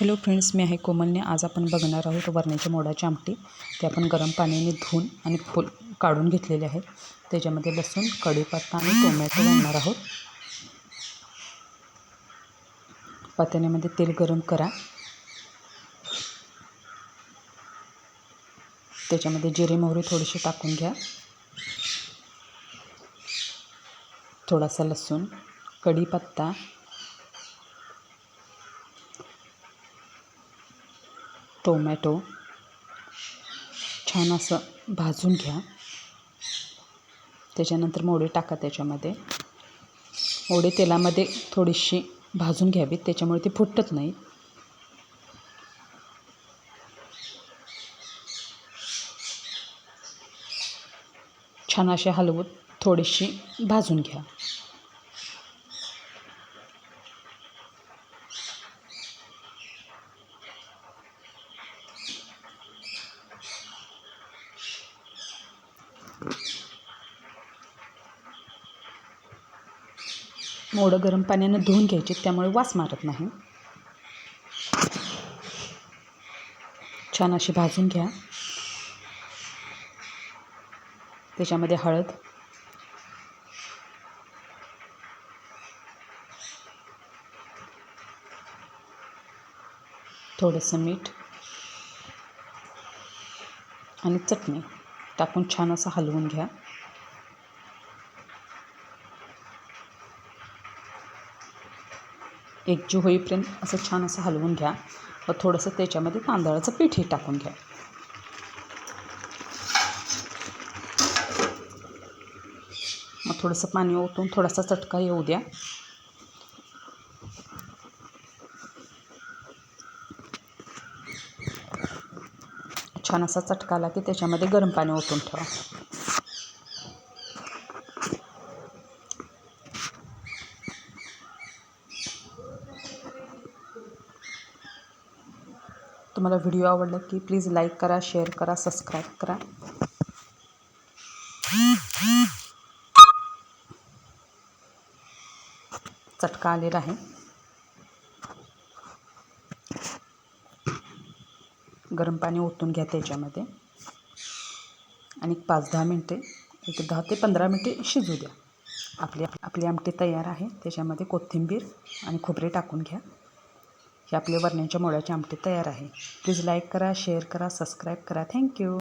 Hello friends मी आहे कोमलने. आज आपण बघणार आहोत वरण्याच्या मोडाची आमटी. ते आपण गरम पाण्याने धुवून आणि फुल काढून घेतलेले आहेत त्याच्यामध्ये लसूण कढीपत्ता आणि टोमॅटो घालणार आहोत. पातेल्यामध्ये तेल गरम करा. त्याच्यामध्ये जिरे मोहरी थोडीशी टाकून घ्या. थोडासा लसूण कढीपत्ता टोमॅटो छान असं भाजून घ्या. त्याच्यानंतर मोडे टाका त्याच्यामध्ये. मोडे तेलामध्ये थोडीशी भाजून घ्यावीत त्याच्यामुळे ती फुटत नाही. छान असे हलवून थोडीशी भाजून घ्या. मोडं गरम पाण्यानं धुवून घ्यायचे त्यामुळे वास मारत नाही. छान अशी भाजून घ्या. त्याच्यामध्ये हळद. थोडंसं मीठ. आणि चटणी. टाकून छान असं हलवून घ्या. एकजीव होईपर्यंत असं छान असं हलवून घ्या. व थोडंसं त्याच्यामध्ये तांदळाचं पीठही टाकून घ्या. मग थोडंसं पाणी ओतून थोडासा चटका येऊ द्या. छान असा चटका आला की त्याच्यामध्ये गरम पाणी ओतून ठेवा. तुम्हाला व्हिडिओ आवडला की प्लीज लाईक करा शेअर करा सबस्क्राईब करा. चटका आलेला आहे. गरम पाणी ओतून घ्या त्याच्यामध्ये. आणि पाच दहा मिनटे एक दहा ते पंधरा मिनटे शिजू द्या. आपली आपली आमटी तयार आहे. त्याच्यामध्ये कोथिंबीर आणि खोबरे टाकून घ्या. हे आपले वरण्याच्या मोळ्याची आमटी तयार आहे. प्लीज लाईक करा शेअर करा सबस्क्राईब करा. Thank you